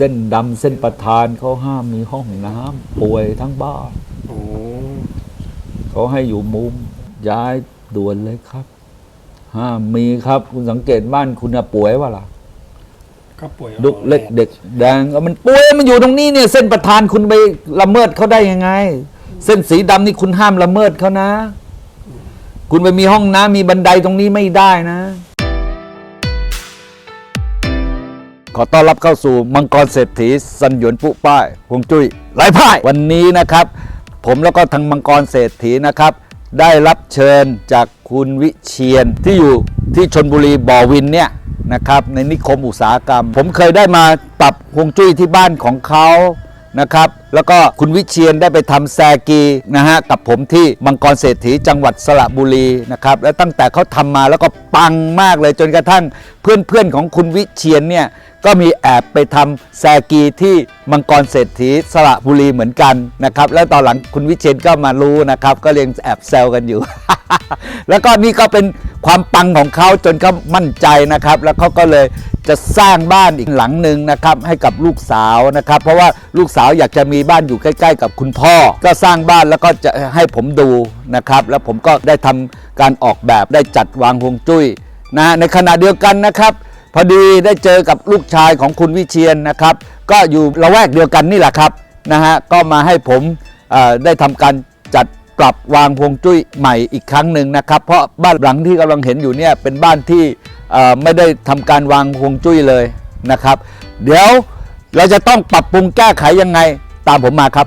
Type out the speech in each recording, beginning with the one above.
เส้นดำเส้นประธานเขาห้ามมีห้องน้ำป่วยทั้งบ้านโอ้เขาให้อยู่มุมย้ายด่วนเลยครับ ห้ามมีครับ คุณสังเกตบ้านคุณน่ะป่วยวะล่ะก็ป่วยลูกเล็กเด็กแดงก็มันป่วยมันอยู่ตรงนี้เนี่ยเส้นประธานคุณไปละเมิดเขาได้ยังไง เส้นสีดำนี่คุณห้ามละเมิดเขานะ คุณไปมีห้องน้ำมีบันไดตรงนี้ไม่ได้นะ ขอต้อนรับเข้าสู่มังกรเศรษฐีสัญญวนปุป้ายฮวงจุ้ยไร้พ่าย วันนี้นะครับ ผมแล้วก็ทางมังกรเศรษฐีนะครับ ได้รับเชิญจากคุณวิเชียนที่อยู่ที่ชนบุรีบ่อวินเนี่ยนะครับในนิคมอุตสาหกรรม ผมเคยได้มาปรับฮวงจุ้ยที่บ้านของเขา นะครับ แล้วก็คุณวิเชียนได้ไปทำแซกีนะฮะกับผมที่มังกรเศรษฐีจังหวัดสระบุรีนะครับและตั้งแต่เขาทำมาแล้วก็ปังมากเลยจนกระทั่งเพื่อนๆของคุณวิเชียนเนี่ยก็มีแอบไปทำแซกีที่มังกรเศรษฐีสระบุรีเหมือนกันนะครับแล้วตอนหลังคุณวิเชียนก็มารู้นะครับ ก็เรียงแอบแซวกันอยู่ แล้วก็นี่ก็เป็นความปังของเขาจนเขามั่นใจนะครับ แล้วเขาก็เลย จะสร้างบ้านอีกหลังหนึ่งนะครับให้กับลูกสาวนะครับ เพราะว่าลูกสาวอยากจะมีบ้านอยู่ใกล้ ๆ กับคุณพ่อ ก็สร้างบ้านแล้วก็จะให้ผมดูนะครับ แล้วผมก็ได้ทำการออกแบบได้จัดวางฮวงจุ้ยนะในขณะเดียวกันนะครับ พอดีได้เจอกับลูกชายของคุณวิเชียนนะครับ ก็อยู่ละแวกเดียวกันนี่แหละครับนะฮะก็มาให้ผมได้ทำการจัดปรับวางพวงจุ้ยใหม่อีกครั้งหนึ่งนะครับ เพราะบ้านหลังที่กำลังเห็นอยู่เนี่ยเป็นบ้านที่ ไม่ได้ทำการวางพวงจุ้ยเลยนะครับ เดี๋ยวเราจะต้องปรับปรุงแก้ไขยังไงตามผมมาครับ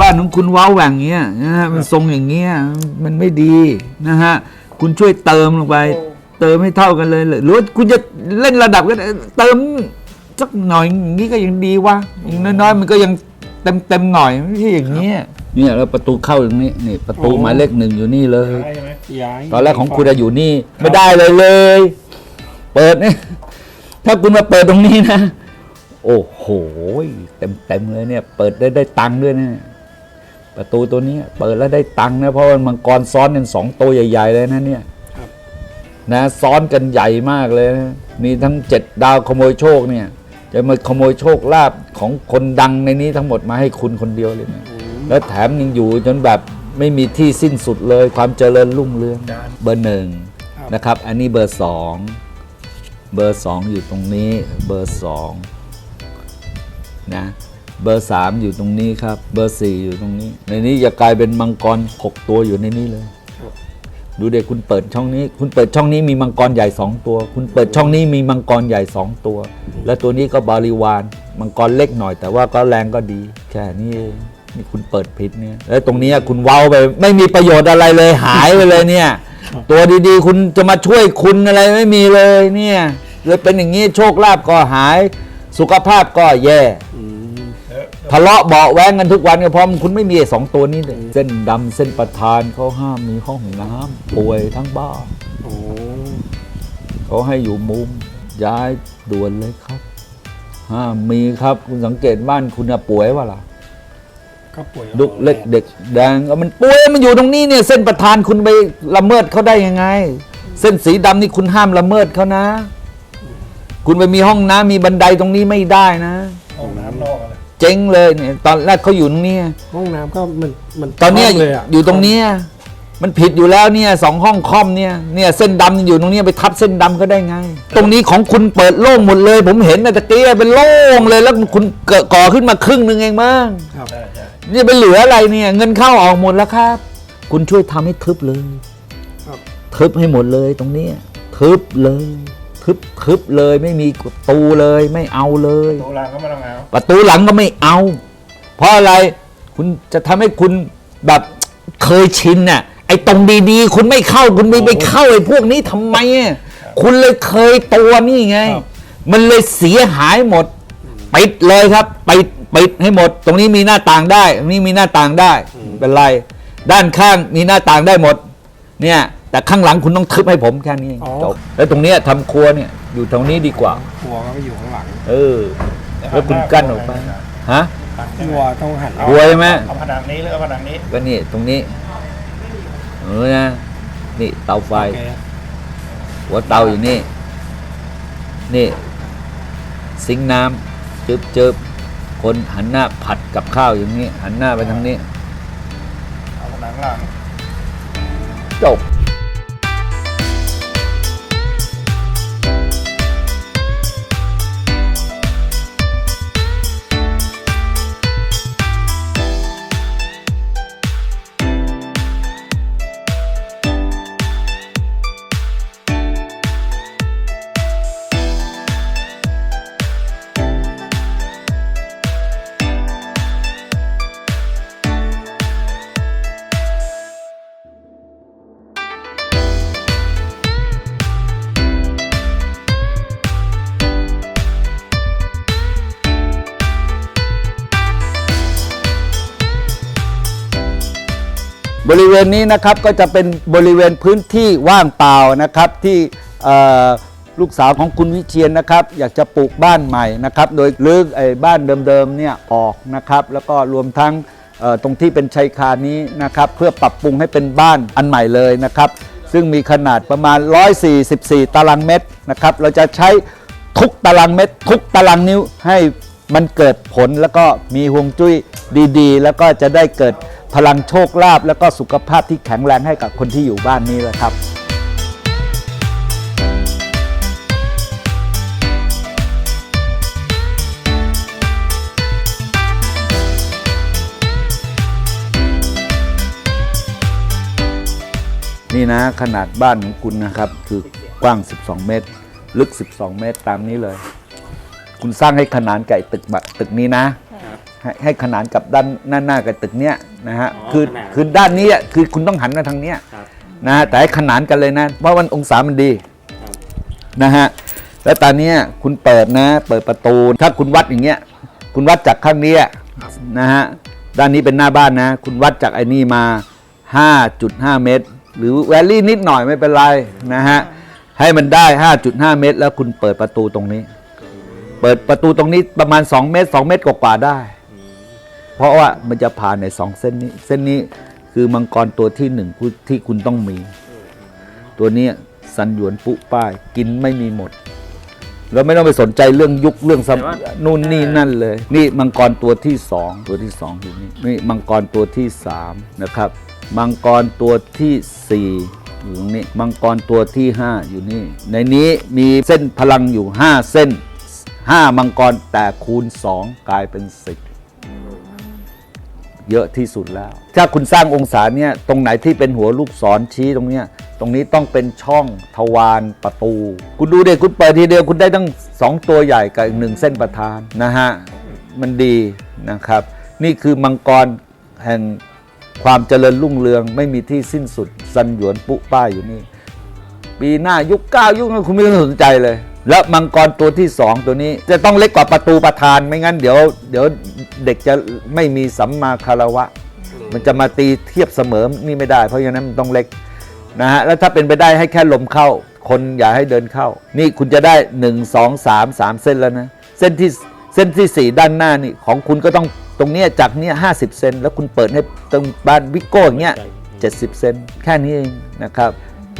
บ้านของคุณเว้าแหว่งเงี้ยนะฮะมันทรงอย่างเงี้ยมันไม่ดีนะฮะคุณช่วยเติมลงไป เติมให้เท่ากันเลยเลยหรือว่าคุณจะเล่นระดับกันเติมสักหน่อยอย่างนี้ก็ยังดีวะอย่างน้อยๆ มันก็ยังเต็มเต็มๆหน่อยไม่ใช่อย่างเงี้ยเนี่ยแล้วประตูเข้าอย่างนี้นี่ประตูหมายเลขหนึ่งอยู่นี่เลย ย้ายใช่ไหมย้ายตอนแรกของคุณอะอยู่นี่ ไม่ได้เลยเลย เปิดเนี่ยถ้าคุณมาเปิดตรงนี้นะ โอ้โหเต็มเต็มๆเลยเนี่ย เปิดได้ได้ตังค์ด้วยนะ ประตูตัวนี้เปิดแล้วได้ตังค์นะเพราะว่ามังกรซ้อนกันสองตัวใหญ่ ๆ เลยนะเนี่ยครับนะซ้อนกันใหญ่มากเลยนะมีทั้งเจ็ดดาวขโมยโชคเนี่ย จะมาขโมยโชคลาภของคนดังในนี้ทั้งหมดมาให้คุณคนเดียวเลยเนี่ยอืมแล้วแถมยังอยู่จนแบบไม่มีที่สิ้นสุดเลยความเจริญรุ่งเรืองเบอร์หนึ่งครับนะครับ อันนี้เบอร์สองเบอร์สองอยู่ตรงนี้เบอร์สองนะ เบอร์สามอยู่ตรงนี้ครับ เบอร์สี่อยู่ตรงนี้ ในนี้จะกลายเป็นมังกรหกตัวอยู่ในนี้เลย ดูเด็กคุณเปิดช่องนี้ คุณเปิดช่องนี้มีมังกรใหญ่สองตัว คุณเปิดช่องนี้มีมังกรใหญ่สองตัว และตัวนี้ก็บริวารมังกรเล็กหน่อย แต่ว่าก็แรงก็ดี แค่นี้เองนี่คุณเปิดผิดเนี่ยแล้วตรงนี้คุณเว้าไป ไม่มีประโยชน์อะไรเลยหายไปเลยเนี่ย ตัวดีๆ คุณจะมาช่วยคุณอะไรไม่มีเลยเนี่ยเลยเป็นอย่างนี้โชคลาภก็หาย สุขภาพก็แย่ ทะเลาะเบาะแว้งกันทุกวันก็เพราะคุณไม่มีไอ้สองตัวนี้เลยเส้นดำเส้นประธานเขาห้ามมีห้องน้ำป่วยทั้งบ้านโอ้เขาให้อยู่มุมย้ายด่วนเลยครับ ห้ามมีครับคุณสังเกตบ้านคุณน่ะป่วยวะล่ะ ก็ป่วยลูกเล็กเด็กแดงก็มันป่วยมันอยู่ตรงนี้เนี่ย เส้นประธานคุณไปละเมิดเขาได้ยังไง เส้นสีดำนี่คุณห้ามละเมิดเขานะ คุณไปมีห้องน้ำมีบันไดตรงนี้ไม่ได้นะ ห้องน้ำนอกอะไร เจ๊งเลยเนี่ยตอนแรกเขาอยู่ตรงนี้ห้องน้ำก็มันมันตอนเนี้ยคล่งเลยะอยู่ตรงเนี้ยมันผิดอยู่แล้วเนี่ยสองห้องคอมเนี่ยเนี่ยเส้นดำอยู่ตรงเนี้ยไปทับเส้นดำก็ได้ไง ตรงนี้ของคุณเปิดโล่งหมดเลย ผมเห็นนะตะกี้เป็นโล่งเลยแล้วคุณเกิดก่อขึ้นมาครึ่งหนึ่งเองมั้งครับใช่ใช่นี่ไปเหลืออะไรเนี่ย เงินเข้าออกหมดแล้วครับ คุณช่วยทำให้ทึบเลยครับทึบให้หมดเลยตรงเนี้ยทึบเลย ทึบทึบเลยไม่มีประตูเลยไม่เอาเลยโบราณก็ไม่ต้องเอาประตูหลังก็ไม่เอา เพราะอะไรคุณจะทำให้คุณแบบเคยชินน่ะไอ้ตรงดีๆ คุณไม่เข้าคุณไม่ไปเข้าไอ้พวกนี้ทำไมอะคุณเลยเคยตัวนี่ไง มันเลยเสียหายหมดปิดเลยครับปิดปิดให้หมด ตรงนี้มีหน้าต่างได้ ตรงนี้มีหน้าต่างได้ไม่เป็นไร ด้านข้างมีหน้าต่างได้หมด เนี่ย แต่ข้างหลังคุณต้องทึบให้ผมแค่นี้อ๋อ จบแล้วตรงเนี้ยทำครัวเนี่ยอยู่ตรงนี้ดีกว่าหัวก็ไปอยู่ข้างหลังเออ แล้วคุณกั้นออกไปฮะหัวต้องหันหัวใช่ไหมเอาผนังนี้หรือเอาผนังนี้ก็นี่ตรงนี้เออนะนี่เตาไฟโอเคหัวเตาอยู่นี่ นี่ ซิงค์น้ำจึบจึบคนหันหน้าผัดกับข้าวอย่างนี้ หันหน้าไปทางนี้ เอาผนังหลังจบ บริเวณนี้นะครับก็จะเป็นบริเวณพื้นที่ว่างเปล่านะครับที่ลูกสาวของคุณวิเชียนนะครับ อยากจะปลูกบ้านใหม่นะครับ โดยรื้อไอ้บ้านเดิมๆเนี่ยออกนะครับ แล้วก็รวมทั้งตรงที่เป็นชายคานี้นะครับ เพื่อปรับปรุงให้เป็นบ้านอันใหม่เลยนะครับ ซึ่งมีขนาดประมาณ 144 ตารางเมตรนะครับ เราจะใช้ทุกตารางเมตร ทุกตารางนิ้วให้มันเกิดผลแล้วก็มีฮวงจุ้ยดีๆ แล้วก็จะได้เกิด พลังโชคลาภแล้วก็สุขภาพที่แข็งแรงให้กับคนที่อยู่บ้านนี้แหละครับนี่นะขนาดบ้านของคุณนะครับ คือกว้าง 12 เมตร ลึก 12 เมตรตามนี้เลย คุณสร้างให้ขนานกับไอ้ตึกบะตึกนี้นะ ให้ให้ขนานกับด้านหน้าหน้ากับตึกเนี้ยนะฮะอ๋อคือขนาน คือด้านนี้อะคือคุณต้องหันมาทางเนี้ยครับ นะฮะแต่ให้ขนานกันเลยนะเพราะวันองศามันดีครับ นะฮะแล้วตอนเนี้ยคุณเปิดนะ เปิดประตูถ้าคุณวัดอย่างเงี้ยคุณวัดจากข้างนี้อะนะฮะด้านนี้เป็นหน้าบ้านนะ คุณวัดจากไอ้นี่มา 5.5 เมตร หรือแวลลี่นิดหน่อยไม่เป็นไรนะฮะให้มันได้ 5.5 เมตร แล้วคุณเปิดประตูตรงนี้ เปิดประตูตรงนี้ประมาณ 2 เมตร 2 เมตรกว่าๆได้ เพราะว่ามันจะผ่านในสองเส้นนี้ เส้นนี้คือมังกรตัวที่หนึ่งที่คุณต้องมี ตัวเนี้ยสันหยวนปุป้าย กินไม่มีหมดเราไม่ต้องไปสนใจเรื่องยุคเรื่องสมแต่ว่านู่นนี่นั่นเลย นี่มังกรตัวที่สองตัวที่สองอยู่นี่นี่มังกรตัวที่สามนะครับมังกรตัวที่สี่อยู่ตรงนี้มังกรตัวที่ห้าอยู่นี่ ในนี้มีเส้นพลังอยู่ห้าเส้นห้ามังกรแต่คูณสองกลายเป็นสิบ เยอะที่สุดแล้ว ถ้าคุณสร้างองศาเนี่ยตรงไหนที่เป็นหัวลูกศรชี้ตรงเนี้ยตรงนี้ต้องเป็นช่องทวารประตู คุณดูเด็คุณเปิดทีเดียวคุณได้ตั้งสองตัวใหญ่กับอีกหนึ่งเส้นประธานนะฮะมันดีนะครับ นี่คือมังกรแห่งความเจริญรุ่งเรืองไม่มีที่สิ้นสุดสันหยวนปุป้ายอยู่นี่ ปีหน้ายุคเก้ายุคนั้นคุณไม่ต้องสนใจเลย แล้วมังกรตัวที่สองตัวนี้ จะต้องเล็กกว่าประตูประธานไม่งั้นเดี๋ยว เดี๋ยวเด็กจะไม่มีสัมมาคารวะ มันจะมาตีเทียบเสมอนี่ไม่ได้ เพราะฉะนั้นมันต้องเล็กนะฮะแล้วถ้าเป็นไปได้ให้แค่ลมเข้า คนอย่าให้เดินเข้า นี่คุณจะได้ 1 2 3 3 เส้นแล้วนะเส้นที่เส้นที่ 4 ด้านหน้านี่ของคุณก็ต้องตรงเนี้ยจากเนี้ยห้เซนแล้วคุณเปิดให้ตรงบ้านวิโก้อย่างเงี้ย70 เซนแค่นี้เองนะครับ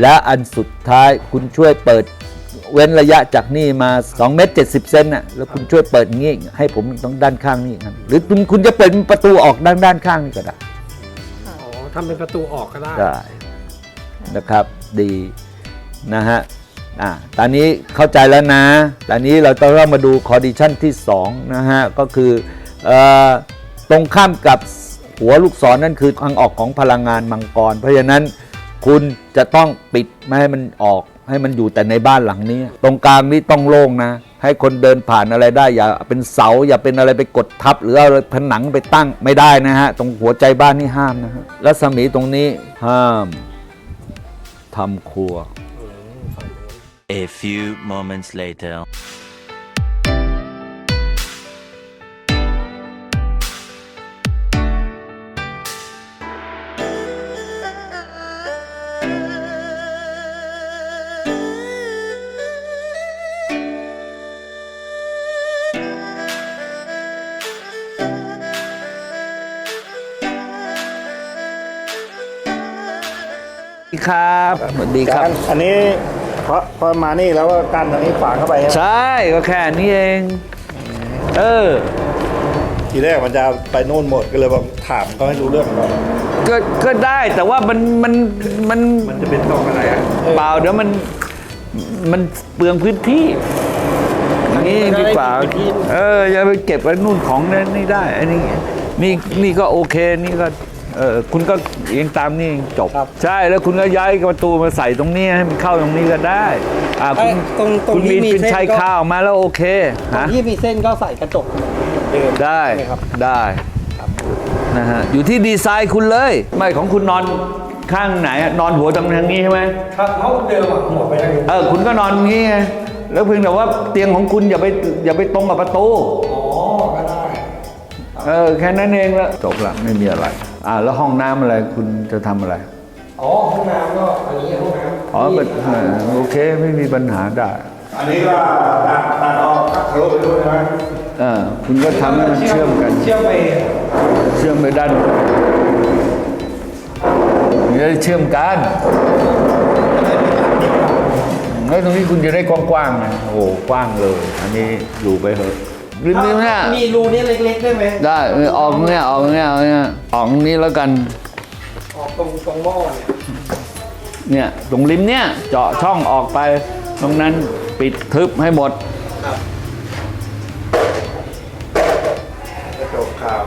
และอันสุดท้ายคุณช่วยเปิด เว้นระยะจากนี่มา 2 เมตร 70 เซนน่ะแล้วคุณช่วยเปิดอย่างงี้ให้ผมตรงด้านข้างนี่ครับหรือคุณคุณจะเปิดประตูออกด้านด้านข้างนี่ก็ได้อ๋อทำเป็นประตูออกก็ได้ได้นะครับดีนะฮะอ่าตอนนี้เข้าใจแล้วนะ ตอนนี้เราต้องเริ่มมาดูคอดิชันที่2นะฮะก็คือเออตรงข้ามกับหัวลูกศรนั่นคือทางออกของพลังงานมังกร เพราะฉะนั้นคุณจะต้องปิดไม่ให้มันออก ให้มันอยู่แต่ในบ้านหลังนี้ ตรงกลางนี้ต้องโล่งนะ ให้คนเดินผ่านอะไรได้ อย่าเป็นเสา อย่าเป็นอะไรไปกดทับ หรือเอาผนังไปตั้งไม่ได้นะฮะ ตรงหัวใจบ้านนี่ห้ามนะฮะรัศมีตรงนี้ห้ามทำครัว A few moments later. สวัสดีครับสวัสดีครับ อันนี้พอพอมานี่แล้วก็กั้นตรงนี้ฝางเข้าไปใช่ก็แค่นี้เอง เออ ทีแรกมันจะไปโน่นหมดก็เลยบอกถามเขาให้รู้เรื่องก่อนก็ก็ได้แต่ว่ามันมันมันมันจะเป็นตรงอะไรอะเปล่าเดี๋ยวมันมันเปลืองพื้นที่อย่างนี้ดีกว่าเอออย่าไปเก็บไว้นู่นของนั่นนี่ได้อันนี้นี่นี่ก็โอเคนี่ก็ เออคุณก็เองตามนี่เองจบใช่แล้วคุณก็ย้ายประตูมาใส่ตรงนี้ให้มันเข้าตรงนี้ก็ได้อ่าคุณตรงตรงคุณที่มีมีเป็นเส้นชายก็ข้าวมาแล้วโอเคตรงฮะที่มีเส้นก็ใส่กระจกเดิมได้ใช่ไหมครับ ได้นะฮะอยู่ที่ดีไซน์คุณเลย ไม่ของคุณนอนข้างไหนอะนอนหัวทางทางนี้ใช่ไหม ครับเพราะเดิมอะหัวไปทางนี้เออคุณก็นอนอย่างนี้ไงแล้วเพียงแต่ว่าเตียงของคุณอย่าไปอย่าไปตรงกับประตู อ๋อ ก็ได้ เออแค่นั้นเองละจบละไม่มีอะไร อ่าแล้วห้องน้ำอะไรคุณจะทำอะไร อ๋อห้องน้ำก็อันนี้ห้องน้ำอ๋อก็เออโอเคไม่มีปัญหาได้อันนี้ก็ตัดตัดออกทะลุไปด้วยใช่ไหมเออคุณก็ทำให้มันเชื่อมกัน เชื่อมไปเชื่อมไปด้านมันจะได้เชื่อมกันแล้วตรงนี้คุณจะได้กว้างๆนะโอ้กว้างเลย อันนี้อยู่ไปเถอะ ริมนี้เนี่ยมีรูนี่เล็กๆได้ไหมได้เออออกเนี่ยออกเนี่ยออกเนี่ยออกนี้แล้วกันออกตรงตรงหม้อเนี่ยเนี่ยตรงริมเนี่ยเจาะช่องออกไปตรงนั้นปิดทึบให้หมดครับกระจกข่าว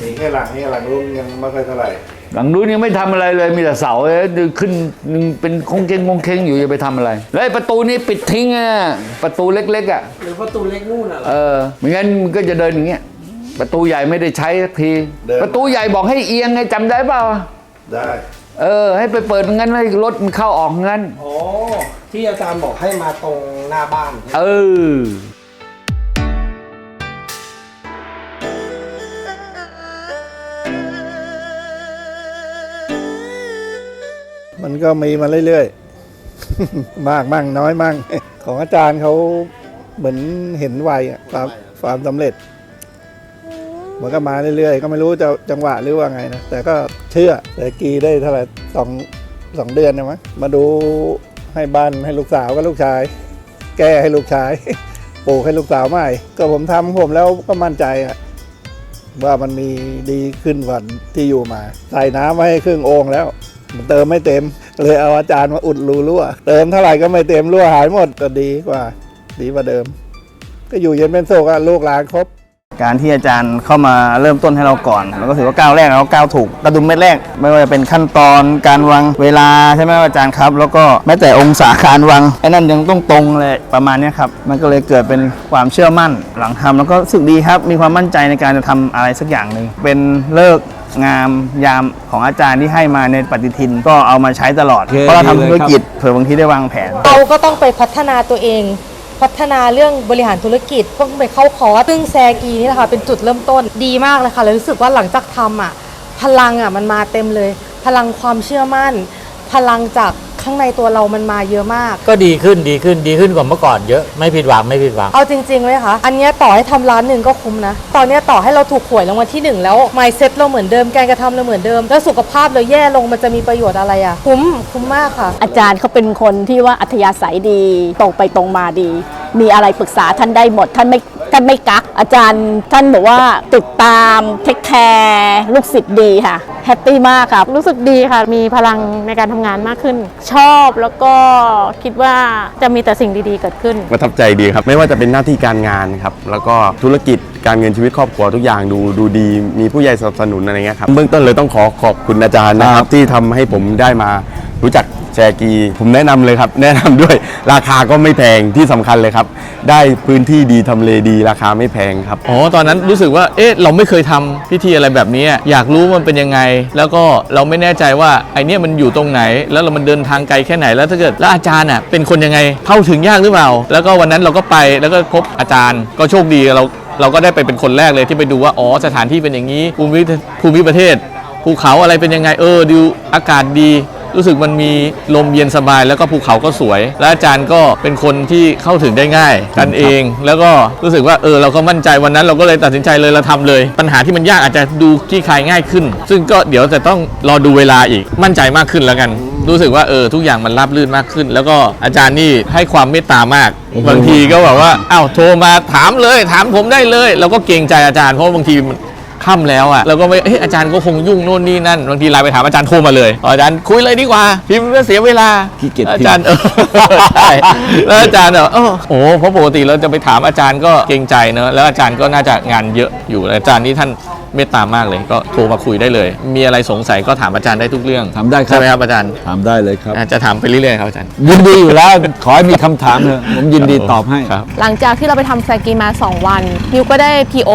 มีแค่หลังนี่หลังรุ่นยังไม่ค่อยเท่าไหร่ หลังนู้นยังไม่ทำอะไรเลยมีแต่เสาเอ้ยขึ้นเป็นคงเกงคงเคงอยู่จะไปทำอะไร แล้วไอ้ประตูนี้ปิดทิ้งอะประตูเล็ก ๆ อะหรือประตูเล็กนู่นน่ะเหรอเออไม่งั้นมันก็จะเดินอย่างเงี้ยประตูใหญ่ไม่ได้ใช้สักที ประตูใหญ่บอกให้เอียงไงจำได้เปล่าได้ เออ ให้ไปเปิดงั้นให้รถมันเข้าออกงั้นอ๋อที่อาจารย์บอกให้มาตรงหน้าบ้าน เออ ก็มีมาเรื่อยๆ มากมั่งน้อยมั่ง ของอาจารย์เขาเหมือนเห็นไวอะความความสำเร็จ มันก็มาเรื่อยๆ ก็ไม่รู้จะจังหวะหรือว่าไงนะ แต่ก็เชื่อแต่กีได้เท่าไหร่สองสองเดือนนะมั้งมาดูให้บ้านให้ลูกสาวกับลูกชาย แก้ให้ลูกชายปลูกให้ลูกสาวใหม่ ก็ผมทำของผมแล้วก็มั่นใจอะว่ามันมีดีขึ้นกว่าที่อยู่มา ใส่น้ำไว้ให้ครึ่งโอ่งแล้ว มันเติมไม่เต็ม เลยเอาอาจารย์มาอุดรูรั่ว เติมเท่าไหร่ก็ไม่เต็มรั่วหายหมดก็ดีกว่า ดีกว่าเดิม ก็อยู่เย็นเป็นสุขอะลูกหลานครบ การที่อาจารย์เข้ามาเริ่มต้นให้เราก่อนเราก็ถือว่าก้าวแรกเราก้าวถูกกระดุมเม็ดแรก ไม่ว่าจะเป็นขั้นตอนการวางเวลาใช่ไหมอาจารย์ครับ แล้วก็แม้แต่องศาการวางไอ้นั่นยังต้องตรงเลยประมาณเนี้ยครับมันก็เลยเกิดเป็นความเชื่อมั่นหลังทำแล้วก็รู้สึกดีครับมีความมั่นใจในการจะทำอะไรสักอย่างหนึ่งเป็นเลิก งามยามของอาจารย์ที่ให้มาในปฏิทินก็เอามาใช้ตลอด โอเคเพราะเราดีเลยทำธุรครับกิจเผื่อบางทีได้วางแผน เราก็ต้องไปพัฒนาตัวเอง พัฒนาเรื่องบริหารธุรกิจต้องไปเข้าคอร์สซึ่งแซกีนี่แหละค่ะเป็นจุดเริ่มต้นดีมากเลยค่ะเลยรู้สึกว่าหลังจากทำอะพลังอะมันมาเต็มเลย พลังความเชื่อมั่น พลังจาก ข้างในตัวเรามันมาเยอะมาก ก็ดีขึ้นดีขึ้นดีขึ้นกว่าเมื่อก่อนเยอะไม่ผิดหวังไม่ผิดหวัง เอาจริงๆเลยค่ะอันเนี้ยต่อให้ทำร้านหนึ่งก็คุ้มนะ ตอนเนี้ยต่อให้เราถูกหวยรางวัลที่หนึ่งแล้ว mindset เราเหมือนเดิม การกระทำเราเหมือนเดิม แล้วสุขภาพเราแย่ลงมันจะมีประโยชน์อะไรอะคุ้มคุ้มมากค่ะ อาจารย์เขาเป็นคนที่ว่าอัธยาศัยดีตรงไปตรงมาดี มีอะไรปรึกษาท่านได้หมด ท่านไม่ ท่านไม่กัก อาจารย์ท่านบอกว่าติดตามเทคแคร์ลูกศิษย์ดีค่ะแฮปปี้มากค่ะรู้สึกดีค่ะ มีพลังในการทำงานมากขึ้น ชอบแล้วก็คิดว่าจะมีแต่สิ่งดีๆเกิดขึ้นประทับใจดีครับ ไม่ว่าจะเป็นหน้าที่การงานครับแล้วก็ธุรกิจการเงินชีวิตครอบครัวทุกอย่างดูดูดี มีผู้ใหญ่สนับสนุนอะไรเงี้ยครับเบื้องต้นเลยต้องขอขอบคุณอาจารย์นะครับที่ทำให้ผมได้มา รู้จักแชกี ผมแนะนำเลยครับ แนะนำด้วยราคาก็ไม่แพงที่สำคัญเลยครับ ได้พื้นที่ดีทำเลดีราคาไม่แพงครับอ๋อตอนนั้นรู้สึกว่าเอ๊ะเราไม่เคยทำพิธีอะไรแบบนี้ อยากรู้มันเป็นยังไง แล้วก็เราไม่แน่ใจว่าไอเนี้ยมันอยู่ตรงไหน แล้วเรามันเดินทางไกลแค่ไหนแล้วถ้าเกิดแล้วอาจารย์อะเป็นคนยังไงเข้าถึงยากหรือเปล่า แล้วก็วันนั้นเราก็ไปแล้วก็พบอาจารย์ ก็โชคดีเราเราก็ได้ไปเป็นคนแรกเลยที่ไปดูว่าอ๋อสถานที่เป็นอย่างนี้ภูมิภูมิประเทศภูเขาอะไรเป็นยังไงเออดูอากาศดี รู้สึกมันมีลมเย็นสบายแล้วก็ภูเขาก็สวย และอาจารย์ก็เป็นคนที่เข้าถึงได้ง่าย กันเอง แล้วก็รู้สึกว่าเออเราก็มั่นใจวันนั้น เราก็เลยตัดสินใจเลยเราทำเลย ปัญหาที่มันยากอาจจะดูขี้คายง่ายขึ้น ซึ่งก็เดี๋ยวจะต้องรอดูเวลาอีกมั่นใจมากขึ้นแล้วกัน รู้สึกว่าเออทุกอย่างมันราบรื่นมากขึ้น แล้วก็อาจารย์นี่ให้ความเมตตามากบางทีก็แบบว่าอ้าวโทรมาถามเลย ถามผมได้เลย เราก็เกรงใจอาจารย์เพราะบางทีมัน ค่ำแล้วอะเราก็ไม่เอ้ยอาจารย์ก็คงยุ่งโน่นนี่นั่นบางทีไลน์ไปถามอาจารย์โทรมาเลยอ๋ออาจารย์คุยเลยดีกว่าพิมพ์ก็เสียเวลาขี้เกียจพิมพ์ อาจารย์เออใช่แล้วอาจารย์เออโอ้โหเพราะปกติเราจะไปถามอาจารย์ก็เกรงใจเนอะแล้วอาจารย์ก็น่าจะงานเยอะอยู่อาจารย์นี่ท่านเมตตามากเลย ก็โทรมาคุยได้เลย มีอะไรสงสัยก็ถามอาจารย์ได้ทุกเรื่องถามได้ครับ ใช่ไหมครับอาจารย์ถามได้เลยครับอะจะถามไปเรื่อยๆครับอาจารย์ ยินดีอยู่แล้ว ขอให้มีคำถามเลยผมยินดีตอบให้ ครับ หลังจากที่เราไปทำแซกีมา 2 วันนิวก็ได้ PO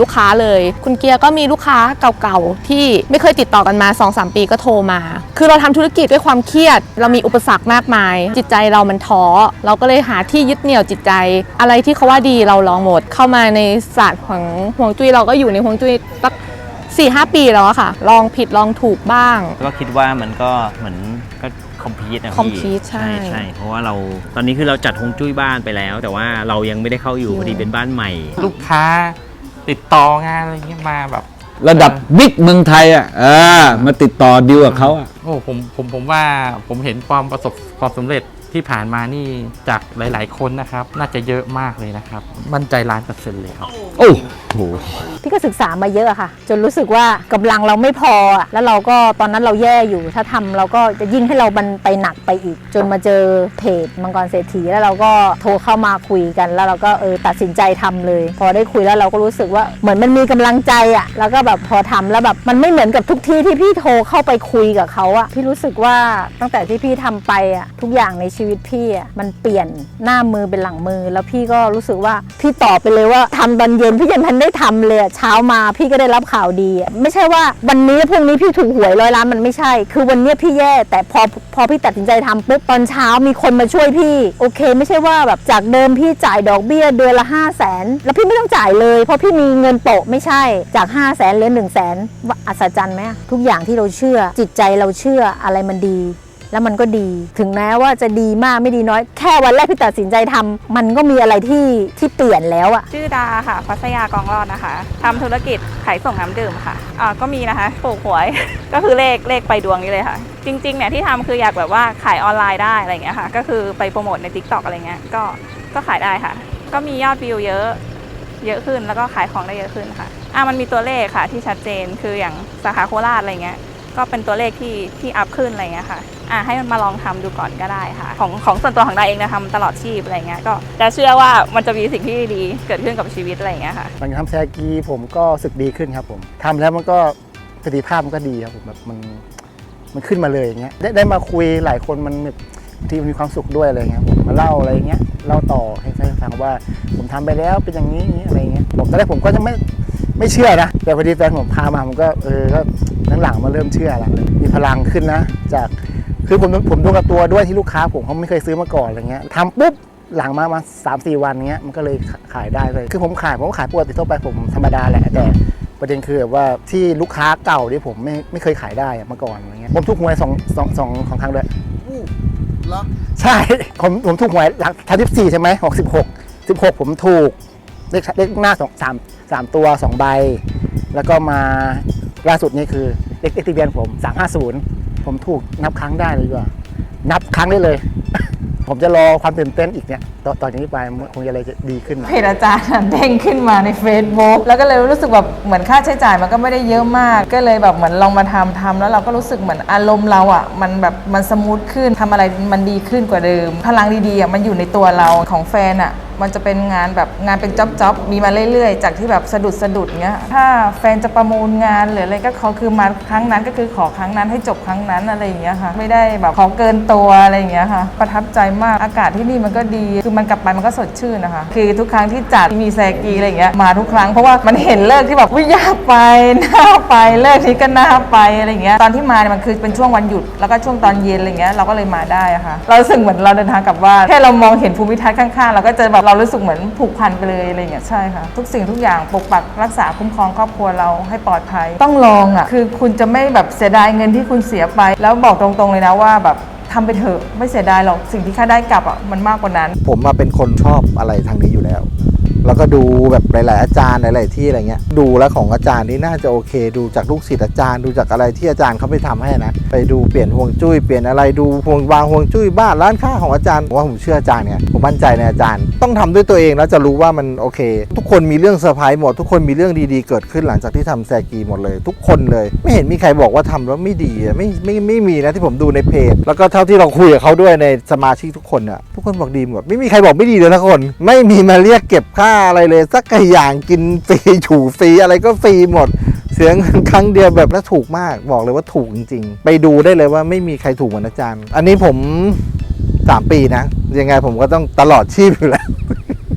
ลูกค้าเลย คุณเกียร์ก็มีลูกค้าเก่าๆ ที่ไม่เคยติดต่อกันมา 2-3 ปีก็โทรมา คือเราทำธุรกิจด้วยความเครียด เรามีอุปสรรคมากมาย จิตใจเรามันท้อเราก็เลยหาที่ยึดเหนี่ยวจิตใจ อะไรที่เขาว่าดีเราลองหมด เข้ามาในศาสตร์ของห่วงจุ้ยเราก็อยู่ในห่วงจุ้ยสักสี่ห้าปีแล้วอะค่ะ ลองผิดลองถูกบ้าง ก็คิดว่ามันก็เหมือนก็คอมพีตนะพี่ compete ใช่ ใช่ เพราะว่าเราตอนนี้คือเราจัดฮวงจุ้ยบ้านไปแล้ว แต่ว่าเรายังไม่ได้เข้าอยู่พอดีเป็นบ้านใหม่ ลูกค้าติดต่องานอะไรเงี้ยมาแบบ ระดับบิ๊กเมืองไทยอะอ่ามาติดต่อดีลกับเขาอะ โอ้ผมผมผมว่าผมเห็นความประสบความสำเร็จ ที่ผ่านมานี่จากหลาย ๆ คนนะครับ น่าจะเยอะมากเลยนะครับ มั่นใจล้านเปอร์เซ็นต์เลยครับ โอ้โห พี่ก็ศึกษามาเยอะอะค่ะ จนรู้สึกว่ากำลังเราไม่พออะแล้วเราก็ตอนนั้นเราแย่อยู่ ถ้าทำเราก็จะยิ่งให้เรามันไปหนักไปอีก จนมาเจอเพจมังกรเศรษฐีแล้วเราก็โทรเข้ามาคุยกัน แล้วเราก็เออตัดสินใจทำเลย พอได้คุยแล้วเราก็รู้สึกว่าเหมือนมันมีกำลังใจอะแล้วก็แบบพอทำแล้วแบบมันไม่เหมือนกับทุกที่ที่พี่โทรเข้าไปคุยกับเขาอะพี่รู้สึกว่าตั้งแต่ที่พี่ทำไปอะทุกอย่างในชีวิตีวิตพี่อะมันเปลี่ยนหน้ามือเป็นหลังมือ แล้วพี่ก็รู้สึกว่าพี่ตอบไปเลยว่าทำตอนเย็นพี่ยังทันได้ทำเลยเช้ามาพี่ก็ได้รับข่าวดี ไม่ใช่ว่าวันนี้พรุ่งนี้พี่ถูกหวยร้อยล้านมันไม่ใช่ คือวันนี้พี่แย่แต่พอพอพี่ตัดสินใจทำปุ๊บตอนเช้ามีคนมาช่วยพี่ โอเค ไม่ใช่ว่าแบบจากเดิมพี่จ่ายดอกเบี้ยเดือนละ5 0 0แสนแล้วพี่ไม่ต้องจ่ายเลย เพราะพี่มีเงินโปะไม่ใช่จาก 5 0 0แสนเหลือ1 0 0 0 0แสนอัศจรรย์ไหมทุกอย่างที่เราเชื่อจิตใจเราเชื่ออะไรมันดี แล้วมันก็ดี ถึงแม้ว่าจะดีมากไม่ดีน้อย แค่วันแรกที่ตัดสินใจทำมันก็มีอะไรที่ที่เปลี่ยนแล้วอะชื่อดาค่ะพัสยากองรอดนะคะทำธุรกิจขายส่งน้ำดื่มค่ะอ่าก็มีนะคะปลูกหวย ก็คือเลขเลขไปดวงนี้เลยค่ะ จริงๆเนี่ยที่ทำคืออยากแบบว่าขายออนไลน์ได้อะไรเงี้ยค่ะ ก็คือไปโปรโมทใน t ิ k t o k อะไรเงี้ยก็ก็ขายได้ค่ะ ก็มียอดวิวเยอะเยอะขึ้นแล้วก็ขายของได้เยอะขึ้นค่ะอ่ามันมีตัวเลขค่ะที่ชัดเจนคืออย่างสาขาโคราชอะไรเงี้ย ก็เป็นตัวเลขที่ที่อัพขึ้นอะไรเงี้ยค่ะอะให้มันมาลองทำดูก่อนก็ได้ค่ะ ของของส่วนตัวของดาเองนะทำตลอดชีพอะไรเงี้ยก็จะเชื่อว่ามันจะมีสิ่งที่ดีเกิดขึ้นกับชีวิตอะไรเงี้ยค่ะหลังจากทำแซกีผมก็สึกดีขึ้นครับผมทำแล้วมันก็ประสิทธิภาพมันก็ดีครับผมแบบมันมันขึ้นมาเลยอย่างเงี้ยได้ได้มาคุยหลายคนมันแบบทีมันมีความสุขด้วยอะไรเงี้ยผมมาเล่าอะไรเงี้ยเล่าต่อให้ฟังว่า ผมทำไปแล้วเป็นอย่างนี้อย่างนี้อะไรเงี้ยผมตอนแรกผมก็จะไม่ ไม่เชื่อนะ แต่พอดีแฟนผมพามาผมก็เออก็หลังๆมาเริ่มเชื่อละมีพลังขึ้นนะ จากคือผมผมดูกับตัวด้วยที่ลูกค้าผมเขาไม่เคยซื้อมาก่อนอะไรเงี้ยทำปุ๊บหลังมามาสามสี่วันเงี้ยมันก็เลยขายได้เลย คือผมขายผมก็ขายปกติทั่วไปผมธรรมดาแหละแต่ประเด็นคือแบบว่าที่ลูกค้าเก่าที่ผมไม่ไม่เคยขายได้อะเมื่อก่อนอะไรเงี้ยผมถูกหวยสองสองสองของครั้งด้วยใช่ผมผมถูกหวยหลังทันที่สี่ใช่ไหมหกสิบหกสิบหกผมถูกเลขเลขหน้าสองสาม สามตัวสองใบ แล้วก็มาล่าสุดนี่คือเลขเลขทะเบียนผมสามห้าศูนย์ผมถูกนับครั้งได้เลยดีกว่า นับครั้งได้เลย ผมจะรอความตื่นเต้นอีกเนี่ยต่อต่อจากนี้ไปคงจะอะไรจะดีขึ้น เพจอาจารย์เด้งขึ้นมาใน Facebook แล้วก็เลยรู้สึกแบบเหมือนค่าใช้จ่ายมันก็ไม่ได้เยอะมาก ก็เลยแบบเหมือนลองมาทำทำแล้วเราก็รู้สึกเหมือนอารมณ์เราอะ มันแบบมันสมูทขึ้นทำอะไรมันดีขึ้นกว่าเดิม พลังดีๆอะมันอยู่ในตัวเราของแฟนอะมันจะเป็นงานแบบงานเป็นจ็อบจ็อบมีมาเรื่อยๆ จากที่แบบสะดุดสะดุดเงี้ยถ้าแฟนจะประมูลงานหรืออะไรก็เขาคือมาครั้งนั้นก็คือขอครั้งนั้นให้จบครั้งนั้นอะไรอย่างเงี้ยค่ะ ไม่ได้แบบขอเกินตัวอะไรอย่างเงี้ยค่ะ ประทับใจมากอากาศที่นี่มันก็ดี คือมันกลับไปมันก็สดชื่นนะคะ คือทุกครั้งที่จัดมีแซกีอะไรอย่างเงี้ยมาทุกครั้งเพราะว่ามันเห็นเลิกที่แบบวิยากไปหน่าไปเลิกนี้ก็น่าไปอะไรอย่างเงี้ยตอนที่มาเนี่ยมันคือเป็นช่วงวันหยุดแล้วก็ช่วงตอนเย็นอะไรเงี้ยเราก็เลยมาได้ะค่ะ เราสึกเหมือนเราเดินทางกลับบ้านแค่เรามองเห็นภูมิทัศน์ข้างๆเราก็จะแบบเรารู้สึกเหมือนผูกพันไปเลยอะไรเงี้ยใช่ค่ะ ทุกสิ่งทุกอย่างปกปักรักษาคุ้มครองครอบครัวเราให้ปลอดภัย ต้องลองอะคือคุณจะไม่แบบเสียดายเงินที่คุณเสียไป แล้วบอกตรงๆเลยนะว่าแบบทำไปเถอะไม่เสียดายหรอกสิ่งที่ค่าได้กลับอะมันมากกว่านั้น ผมมาเป็นคนชอบอะไรทางนี้อยู่แล้ว แล้วก็ดูแบบหลาย ๆ อาจารย์หลาย ๆ ที่อะไรเงี้ยดูแล้วของอาจารย์นี่น่าจะโอเค ดูจากลูกศิษย์อาจารย์ดูจากอะไรที่อาจารย์เขาไปทำให้นะไปดูเปลี่ยนห่วงจุ้ยเปลี่ยนอะไรดูห่วงวางห่วงจุ้ยบ้านร้านค้าของอาจารย์ผมว่าผมเชื่ออาจารย์เนี่ยผมมั่นใจในอาจารย์ ต้องทำด้วยตัวเองแล้วจะรู้ว่ามันโอเค ทุกคนมีเรื่องเซอร์ไพรส์หมดทุกคนมีเรื่องดี ๆ เกิดขึ้นหลังจากที่ทำแซกีหมดเลย ทุกคนเลย ไม่เห็นมีใครบอกว่าทำแล้วไม่ดีไม่ไม่ไม่ไม่มีนะที่ผมดูในเพจ แล้วก็เท่าที่เราคุยกับเขาด้วยในสมาชิกทุกคนอะทุกคนบอกดีหมดไม่มีใครบอกไม่ดีเลยทุกคน ไม่มีมาเรียกเก็บค่าอะไรเลย สักอย่างกินฟรีอยู่ฟรีอะไรก็ฟรีหมด เสียเงินครั้งเดียวแบบแล้วถูกมากบอกเลยว่าถูกจริง ๆ ไปดูได้เลยว่าไม่มีใครถูกเหมือนอาจารย์ อันนี้ผม 3 ปีนะ ยังไงผมก็ต้องตลอดชีพอยู่แล้ว